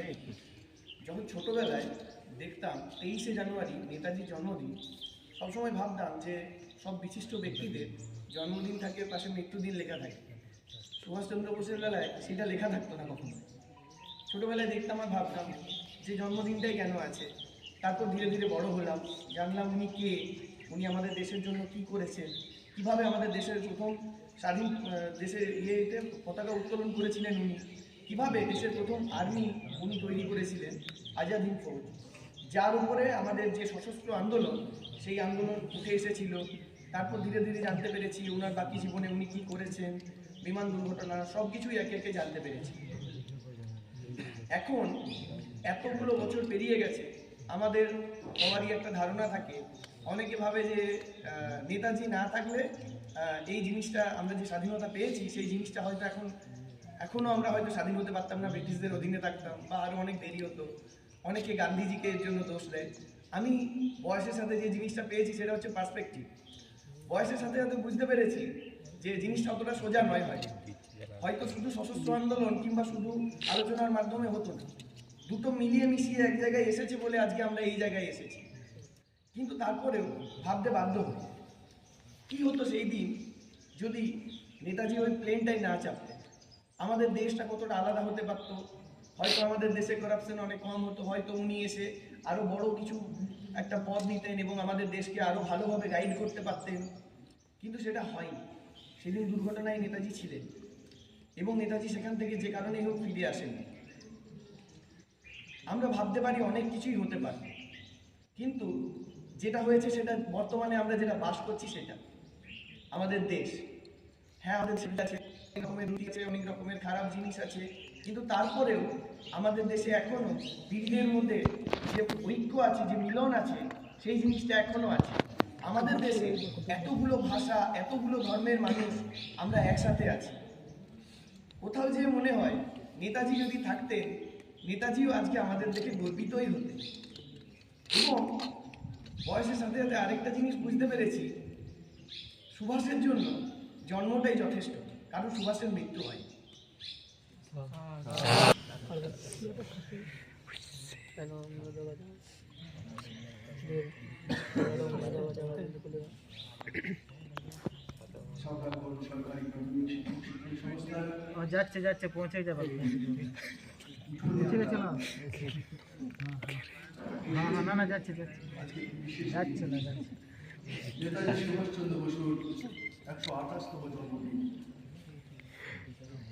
হাজার একুশ যখন ছোটোবেলায় দেখতাম তেইশে জানুয়ারি নেতাজির জন্মদিন, সবসময় ভাবতাম যে সব বিশিষ্ট ব্যক্তিদের জন্মদিন থাকে, পাশে মৃত্যুদিন লেখা থাকে। সুভাষচন্দ্র বোসের বেলায় সেটা লেখা থাকতো না কখনো। ছোটোবেলায় দেখতাম আর ভাবতাম যে জন্মদিনটাই কেন আছে। তারপর ধীরে ধীরে বড় হলাম, জানলাম উনি কে, উনি আমাদের দেশের জন্য কি করেছেন, কীভাবে আমাদের দেশের প্রথম স্বাধীন দেশের ইয়েতে পতাকা উত্তোলন করেছিলেন উনি কীভাবে দেশের প্রথম আর্মি উনি তৈরি করেছিলেন আজাদ হিন্দ ফৌজ? যার উপরে আমাদের যে সশস্ত্র আন্দোলন, সেই আন্দোলন উঠে এসেছিল। তারপর ধীরে ধীরে জানতে পেরেছি ওনার বাকি জীবনে উনি কী করেছেন, বিমান দুর্ঘটনা সব কিছুই একে একে জানতে পেরেছি। এখন এতগুলো বছর পেরিয়ে গেছে, আমাদের সবারই একটা ধারণা থাকে। অনেকে ভাবে যে নেতাজি না থাকলে এই জিনিসটা আমরা যে স্বাধীনতা পেয়েছি, সেই জিনিসটা হয়তো এখন এখনও আমরা হয়তো স্বাধীন হতে পারতাম না, ব্রিটিশদের অধীনে থাকতাম বা আরও অনেক দেরি হতো। অনেকে গান্ধীজিকে এর জন্য দোষ দেয়। আমি বয়সের সাথে যে জিনিসটা পেয়েছি সেটা হচ্ছে পার্সপেক্টিভ বয়সের সাথে সাথে বুঝতে পেরেছি যে জিনিসটা অতটা সোজা নয় হয় হয়তো শুধু সশস্ত্র আন্দোলন কিংবা শুধু আলোচনার মাধ্যমে হতো না। দুটো মিলিয়ে মিশিয়ে এক জায়গায় এসেছে বলে আজকে আমরা এই জায়গায় এসেছি। কিন্তু তারপরেও ভাবতে বাধ্য হই। কী হতো সেই দিন যদি নেতাজি ওই প্লেনটাই না চাপতেন আমাদের দেশটা কতটা আলাদা হতে পারতো? হয়তো আমাদের দেশে করাপশন অনেক কম হতো, হয়তো উনি এসে আরও বড় কিছু একটা পদ নিতেন এবং আমাদের দেশকে আরও ভালোভাবে গাইড করতে পারতেন। কিন্তু সেটা হয়নি। সেদিন দুর্ঘটনায় নেতাজি ছিলেন এবং নেতাজি সেখান থেকে যে কারণেই হোক ফিরে আসেন। আমরা ভাবতে পারি অনেক কিছুই হতে পারে। কিন্তু যেটা হয়েছে সেটা বর্তমানে আমরা যেটা বাস করছি সেটা। আমাদের দেশ। হ্যাঁ আমাদের সেটা রকমের রুটি আছে অনেক রকমের খারাপ জিনিস আছে। কিন্তু তারপরেও আমাদের দেশে এখনও বীরদের মধ্যে যে ঐক্য আছে, যে মিলন আছে, সেই জিনিসটা এখনও আছে। আমাদের দেশে এতগুলো ভাষা, এতগুলো ধর্মের মানুষ আমরা একসাথে আছি। কোথাও যে মনে হয় নেতাজি যদি থাকতেন, নেতাজিও আজকে আমাদের দেখে গর্বিতই হতেন। এবং বয়সের সাথে সাথে আরেকটা জিনিস বুঝতে পেরেছি, সুভাষের জন্য জন্মটাই যথেষ্ট। কারণ সুভাষের মৃত্যু হয়। যাচ্ছে যাচ্ছে পৌঁছে যাবে। পৌঁছে গেছে না? না না না না যাচ্ছে যাচ্ছে। যাচ্ছে না যাচ্ছে। নেতাজি সুভাষচন্দ্র বসুর একশো আঠাশতম জন্মদিন। Thank you.